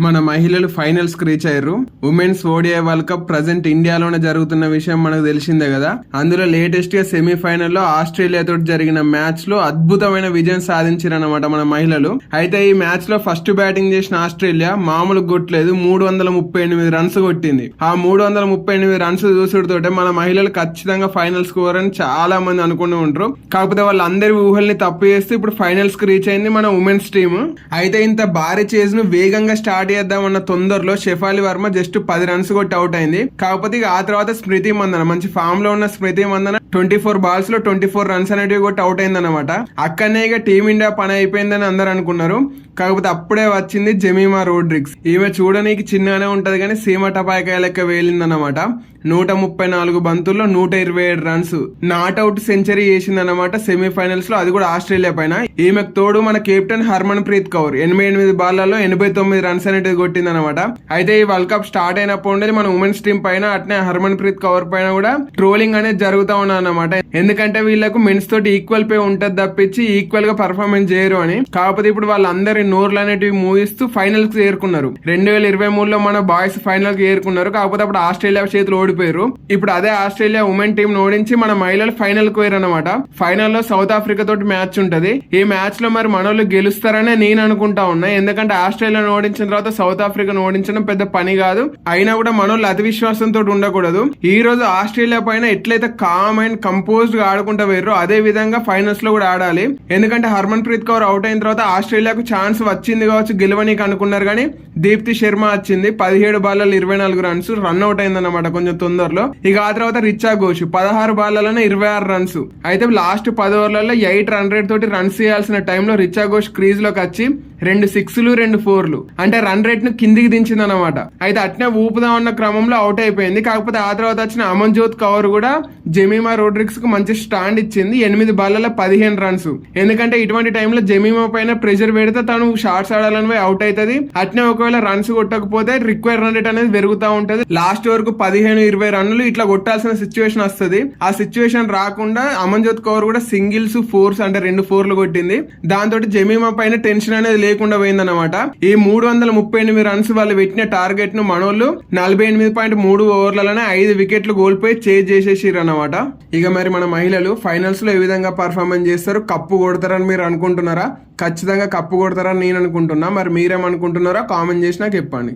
మన మహిళలు ఫైనల్స్కి రీచ్ అయ్యారు. Women's ODI world cup present ఇండియాలోనే జరుగుతున్న విషయం మనకు తెలిసిందే కదా. అందులో లేటెస్ట్గా సెమీఫైనల్లో ఆస్ట్రేలియా తోటి జరిగిన మ్యాచ్లో అద్భుతమైన విజయం సాధించారన్నమాట మన మహిళలు. అయితే ఈ మ్యాచ్లో ఫస్ట్ బ్యాటింగ్ చేసిన ఆస్ట్రేలియా మామూలు కొట్టలేదు. మూడు వందల ముప్పై ఎనిమిది రన్స్ కొట్టింది. ఆ మూడు వందల ముప్పై ఎనిమిది రన్స్ చూసుడుతోటే మన మహిళలు ఖచ్చితంగా ఫైనల్ స్కోర్ అని చాలా మంది అనుకుని ఉంటారు కాకపోతే వాళ్ళందరి ఊహల్ని తప్పు చేస్తే ఇప్పుడు ఫైనల్స్కి రీచ్ అయింది మన ఉమెన్స్ టీమ్. అయితే ఇంత భారీ చేజ్ను వేగంగా స్టార్ట్ చేద్దామన్న తొందరలో షెఫాలి వర్మ జస్ట్ పది రన్స్ కొట్టి అవుట్ అయింది. కాకపోతే ఇక ఆ తర్వాత స్మృతి మందన మంచి ఫామ్లో ఉన్న స్మృతి మందన ట్వంటీ ఫోర్ బాల్స్లో ట్వంటీ ఫోర్ రన్స్ అనేటివి కొట్టి అవుట్ అయింది అనమాట అక్కడనే ఇక టీమిండియా పని అయిపోయిందని అందరు అనుకున్నారు. కాకపోతే అప్పుడే వచ్చింది జమీమా రోడ్రిక్స్. ఈమె చూడనీకి చిన్నగానే ఉంటది కానీ సీమ టపాయకాయ లెక్క వేలిందన్నమాట. నూట ముప్పై నాలుగు బంతుల్లో నూట ఇరవై ఏడు రన్స్ నాట్అవుట్ సెంచరీ చేసిందన్నమాట సెమీఫైనల్స్లో. అది కూడా ఆస్ట్రేలియా పైన. ఈమెకు తోడు మన కెప్టెన్ హర్మన్ ప్రీత్ కౌర్. ఎనభై ఎనిమిది బాల్లలో ఎనభై తొమ్మిది రన్స్ అనేది కొట్టిందన్నమాట. అయితే ఈ వరల్డ్ కప్ స్టార్ట్ అయినప్పుడు ఉండేది మన ఉమెన్స్ టీం పైన అట్నే హర్మన్ ప్రీత్ కౌర్ పైన కూడా ట్రోలింగ్ అనేది జరుగుతా ఉన్నా అనమాట ఎందుకంటే వీళ్ళకు మెన్స్ తోటి ఈక్వల్ పే ఉంటది తప్పించి ఈక్వల్గా పర్ఫార్మెన్స్ చేయరు అని. కాకపోతే ఇప్పుడు వాళ్ళందరి నోర్లు అనేటివి మూవిస్తూ ఫైనల్కి చేరుకున్నారు. రెండు వేల ఇరవై మూడులో మన బాయ్స్ ఫైనల్కి చేరుకున్నారు. కాకపోతే అప్పుడు ఆస్ట్రేలియా చేతులు ఓడిపోయారు. ఇప్పుడు అదే ఆస్ట్రేలియా ఉమెన్ టీం ఓడించి మన మహిళలు ఫైనల్కు అనమాట ఫైనల్లో సౌత్ ఆఫ్రికా తోటి మ్యాచ్ ఉంటది. ఈ మ్యాచ్లో మరి మనోళ్ళు గెలుస్తారనే నేను అనుకుంటా ఉన్నా. ఎందుకంటే ఆస్ట్రేలియాను ఓడించిన తర్వాత సౌత్ ఆఫ్రికాను ఓడించడం పెద్ద పని కాదు. అయినా కూడా మనోళ్ళు అతి విశ్వాసంతో ఉండకూడదు. ఈ రోజు ఆస్ట్రేలియా పైన ఎట్లయితే కామ్ అండ్ కంపోజ్డ్గా ఆడుకుంటా వేర్రో అదే విధంగా ఫైనల్స్లో కూడా ఆడాలి. ఎందుకంటే హర్మన్ ప్రీత్ కౌర్ అవుట్ అయిన తర్వాత ఆస్ట్రేలియాకు ఛాన్స్ వచ్చింది కావచ్చు గెలవనీకి అనుకున్నారు కానీ దీప్తి శర్మ వచ్చింది. పదిహేడు బాలలో ఇరవై నాలుగు రన్స్ రన్ అవుట్ అయిందన్నమాట కొంచెం తొందరలో. ఇక ఆ తర్వాత రిచా ఘోష్ పదహారు బాలలోనే ఇరవై ఆరు రన్స్ అయితే లాస్ట్ పది ఓవర్లలో ఎయిట్ హండ్రెడ్ తోటి రన్స్ చేయాల్సిన టైంలో రిచా ఘోష్ క్రీజ్లోకి వచ్చి రెండు సిక్స్లు రెండు ఫోర్లు. అంటే రన్ రేట్ను కిందికి దించింది అనమాట అయితే అట్నే ఊపుదాం అన్న క్రమంలో అవుట్ అయిపోయింది. కాకపోతే ఆ తర్వాత వచ్చిన అమన్జోత్ కౌర్ కూడా జమీమా రోడ్రిక్స్కు మంచి స్టాండ్ ఇచ్చింది. ఎనిమిది బాల్లలో పదిహేను రన్స్. ఎందుకంటే ఇటువంటి టైంలో జమీమా పైన ప్రెషర్ పెడితే తను షార్ట్స్ ఆడాలని అవుట్ అవుతుంది. అట్నే ఒకవేళ రన్స్ కొట్టకపోతే రిక్వైర్ రన్ రేట్ అనేది పెరుగుతూ ఉంటుంది. లాస్ట్ వరకు పదిహేను ఇరవై రన్లు ఇట్లా కొట్టాల్సిన సిచ్యువేషన్ వస్తుంది. ఆ సిచ్యువేషన్ రాకుండా అమన్జోత్ కౌర్ కూడా సింగిల్స్ ఫోర్స్ అంటే రెండు ఫోర్లు కొట్టింది. దాంతో జమీమా పైన టెన్షన్ అనేది లేకుండా పోయిందన్నమాట. ఈ మూడు వందల ముప్పై ఎనిమిది రన్స్ వాళ్ళు పెట్టిన టార్గెట్ను మనోళ్ళు నలభై ఎనిమిది పాయింట్ మూడు ఓవర్లలోనే ఐదు వికెట్లు కోల్పోయి చేజ్ చేసేసిర్రు అనమాట ఇక మరి మన మహిళలు ఫైనల్స్లో ఏ విధంగా పర్ఫార్మెన్స్ చేస్తారు? కప్పు కొడతారని మీరు అనుకుంటున్నారా? ఖచ్చితంగా కప్పు కొడతారని నేను అనుకుంటున్నా. మరి మీరేమనుకుంటున్నారా కామెంట్ చేసి నాకు చెప్పండి.